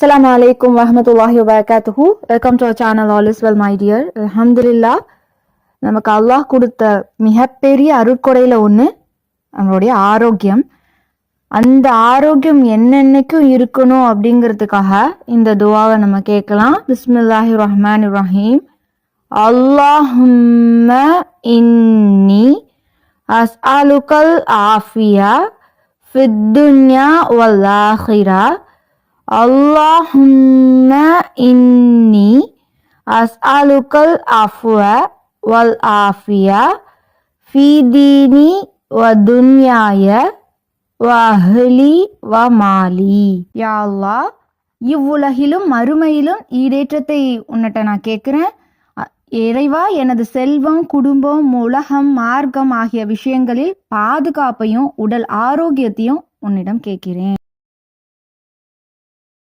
Assalamu alaikum warahmatullahi wabarakatuhu. Welcome to our channel All is well my dear. Alhamdulillah நமக்கு அல்லாஹ் கொடுத்த மிகப்பெரிய அருட்கொடையில் ஒன்று நம்மளுடைய ஆரோக்கியம் அந்த ஆரோக்கியம் என்னென்னைக்கும் இருக்கணும் அப்படிங்கிறதுக்காக இந்த துவாவை நம்ம கேட்கலாம் பிஸ்மில்லாஹி ரஹ்மான் இப்ராஹிம் அல்லாஹும்ம இன்னி அஸ்அலுக்கல் ஆஃபியா ஃபித்துன்யா வல்லாஹிரா اللهم إني أسألك العفو والعافية في ديني ودنياي وأهلي ومالي யா அல்லாஹ் இவ்வுலகிலும் மறுமையிலும் ஈடேற்றத்தை உன்னிட்ட நான் கேட்குறேன் இறைவா எனது செல்வம் குடும்பம் உலகம் மார்க்கம் ஆகிய விஷயங்களில் பாதுகாப்பையும் உடல் ஆரோக்கியத்தையும் உன்னிடம் கேட்கிறேன்